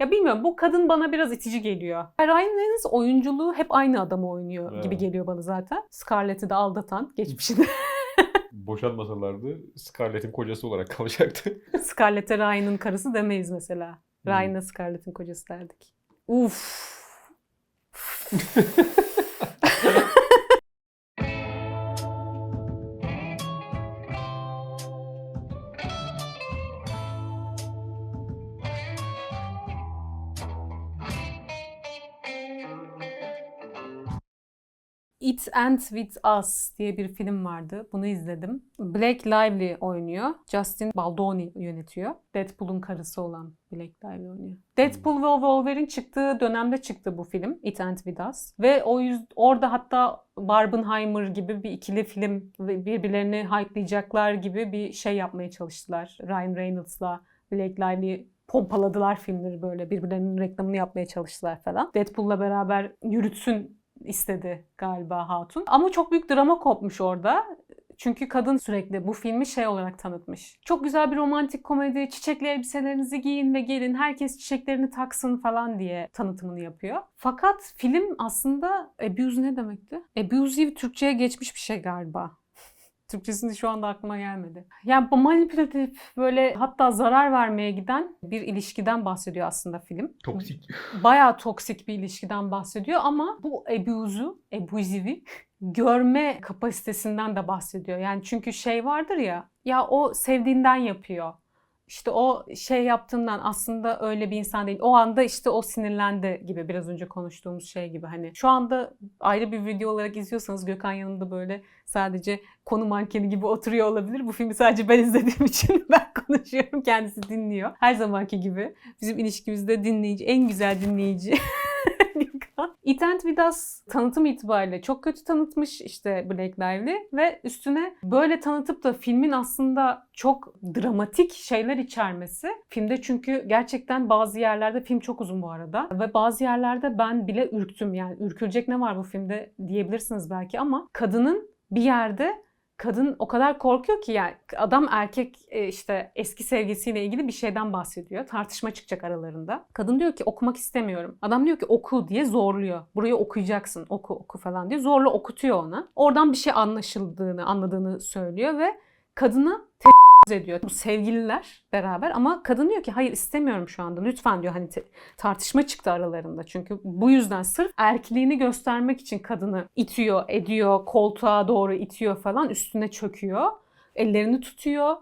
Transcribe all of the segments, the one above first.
Ya bilmiyorum bu kadın bana biraz itici geliyor. Ryan Reynolds oyunculuğu hep aynı adamı oynuyor Evet. gibi geliyor bana zaten. Scarlett'i de aldatan geçmişinde. Boşanmasalardı Scarlett'in kocası olarak kalacaktı. Scarlett'e Ryan'ın karısı demeyiz mesela. Hmm. Ryan'a Scarlett'in kocası derdik. Uf. It Ends With Us diye bir film vardı. Bunu izledim. Blake Lively oynuyor. Justin Baldoni yönetiyor. Deadpool'un karısı olan Blake Lively oynuyor. Deadpool ve Wolverine çıktığı dönemde çıktı bu film. It Ends With Us. Ve o yüz, orada hatta Barbenheimer gibi bir ikili film birbirlerini hype'layacaklar gibi bir şey yapmaya çalıştılar. Ryan Reynolds'la Blake Lively pompaladılar filmleri böyle. Birbirlerinin reklamını yapmaya çalıştılar falan. Deadpool'la beraber yürütsün istedi galiba Hatun. Ama çok büyük drama kopmuş orada. Çünkü kadın sürekli bu filmi şey olarak tanıtmış. Çok güzel bir romantik komedi, çiçekli elbiselerinizi giyin ve gelin, herkes çiçeklerini taksın falan diye tanıtımını yapıyor. Fakat film aslında abuse ne demekti? Abusive Türkçe'ye geçmiş bir şey galiba. Türkçesini şu anda aklıma gelmedi. Yani bu manipülatif böyle hatta zarar vermeye giden bir ilişkiden bahsediyor aslında film. Toksik. Bayağı toksik bir ilişkiden bahsediyor ama bu abuse'u, abusive'i görme kapasitesinden de bahsediyor. Yani çünkü şey vardır ya, ya o sevdiğinden yapıyor. İşte o şey yaptığından aslında öyle bir insan değil. O anda işte o sinirlendi gibi biraz önce konuştuğumuz şey gibi. Hani şu anda ayrı bir video olarak izliyorsanız Gökhan yanımda böyle sadece konu mankeni gibi oturuyor olabilir. Bu filmi sadece ben izlediğim için ben konuşuyorum. Kendisi dinliyor. Her zamanki gibi bizim ilişkimizde dinleyici, en güzel dinleyici Gökhan. It With Us tanıtım itibariyle çok kötü tanıtmış işte Blake Lively ve üstüne böyle tanıtıp da filmin aslında çok dramatik şeyler içermesi. Filmde çünkü gerçekten bazı yerlerde film çok uzun bu arada ve bazı yerlerde ben bile ürktüm yani ürkülecek ne var bu filmde diyebilirsiniz belki ama kadının bir yerde kadın o kadar korkuyor ki yani adam erkek e, işte eski sevgisiyle ilgili bir şeyden bahsediyor. Tartışma çıkacak aralarında. Kadın diyor ki okumak istemiyorum. Adam diyor ki oku diye zorluyor. Burayı okuyacaksın oku oku falan diye zorla okutuyor ona. Oradan bir şey anlaşıldığını anladığını söylüyor ve kadına te- ediyor. Bu sevgililer beraber ama kadın diyor ki hayır istemiyorum şu anda lütfen diyor hani tartışma çıktı aralarında. Çünkü bu yüzden sırf erkliğini göstermek için kadını itiyor, ediyor, koltuğa doğru itiyor falan üstüne çöküyor. Ellerini tutuyor.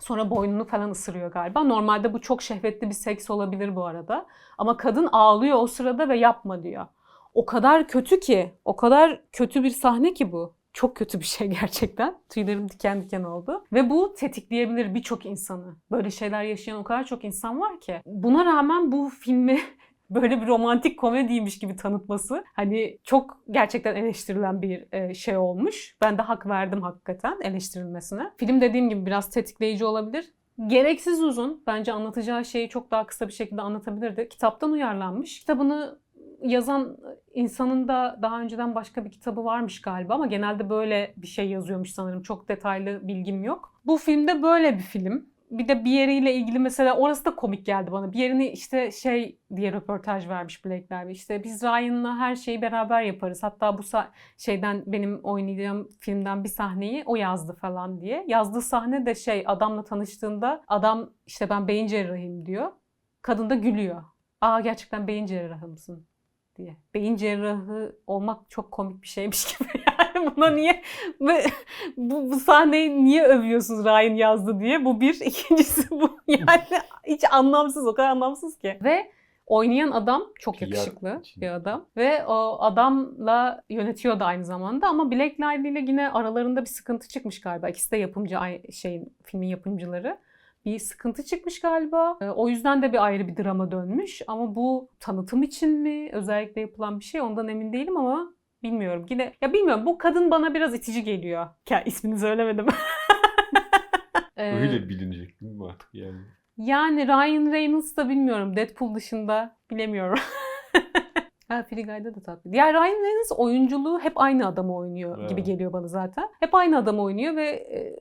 Sonra boynunu falan ısırıyor galiba. Normalde bu çok şehvetli bir seks olabilir bu arada. Ama kadın ağlıyor o sırada ve yapma diyor. O kadar kötü ki, o kadar kötü bir sahne ki bu. Çok kötü bir şey gerçekten. Tüylerim diken diken oldu. Ve bu tetikleyebilir birçok insanı. Böyle şeyler yaşayan o kadar çok insan var ki. Buna rağmen bu filmi böyle bir romantik komediymiş gibi tanıtması hani çok gerçekten eleştirilen bir e, şey olmuş. Ben de hak verdim hakikaten eleştirilmesine. Film dediğim gibi biraz tetikleyici olabilir. Gereksiz uzun. Bence anlatacağı şeyi çok daha kısa bir şekilde anlatabilirdi. Kitaptan uyarlanmış. Kitabını yazan insanın da daha önceden başka bir kitabı varmış galiba ama genelde böyle bir şey yazıyormuş sanırım. Çok detaylı bilgim yok. Bu filmde böyle bir film. Bir de bir yeriyle ilgili mesela orası da komik geldi bana. Bir yerini işte şey diye röportaj vermiş Blake Lively. İşte biz Ryan'la her şeyi beraber yaparız. Hatta bu şeyden benim oynayacağım filmden bir sahneyi o yazdı falan diye. Yazdığı sahne de şey adamla tanıştığında adam işte ben beyin cerrahıyım diyor. Kadın da gülüyor. Aa gerçekten beyin cerrahı mısın? Diye. Beyin cerrahı olmak çok komik bir şeymiş gibi yani. Buna niye bu, bu, sahneyi niye övüyorsunuz Ryan yazdı diye? Bu bir. İkincisi bu. Yani hiç anlamsız o kadar anlamsız ki. Ve oynayan adam çok yakışıklı için. bir adam. Ve o adamla yönetiyor da aynı zamanda. Ama Blake Lively ile yine aralarında bir sıkıntı çıkmış galiba. İkisi de yapımcı şeyin filmin yapımcıları bir sıkıntı çıkmış galiba. Ee, O yüzden de bir ayrı bir drama dönmüş. Ama bu tanıtım için mi özellikle yapılan bir şey ondan emin değilim ama bilmiyorum. Yine ya bilmiyorum bu kadın bana biraz itici geliyor. Ya ismini söylemedim. Ee, Öyle bilinecek değil mi artık yani? Yani Ryan Reynolds da bilmiyorum. Deadpool dışında bilemiyorum. Ha Free Guy'da da tatlı. Ya Ryan Reynolds oyunculuğu hep aynı adamı oynuyor gibi Evet. geliyor bana zaten. Hep aynı adamı oynuyor ve e,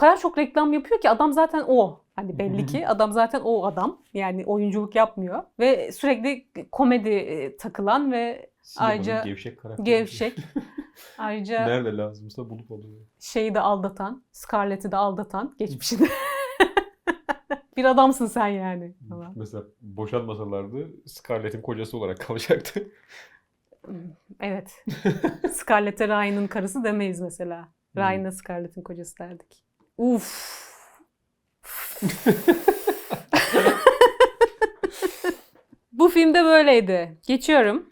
kadar çok reklam yapıyor ki adam zaten o. Hani belli ki adam zaten o adam. Yani oyunculuk yapmıyor ve sürekli komedi e, takılan ve Sinemanın Ayrıca gevşek karakteri. gevşek. Ayrıca Nerede lazımsa bulup alıyor. şeyi de aldatan, Scarlett'i de aldatan geçmişinde. bir adamsın sen yani. falan. Mesela boşanmasalardı Scarlett'in kocası olarak kalacaktı. Evet. Scarlett'e Ryan'ın karısı demeyiz mesela. Ryan'a Scarlett'in kocası derdik. Uf. Bu filmde böyleydi. Geçiyorum.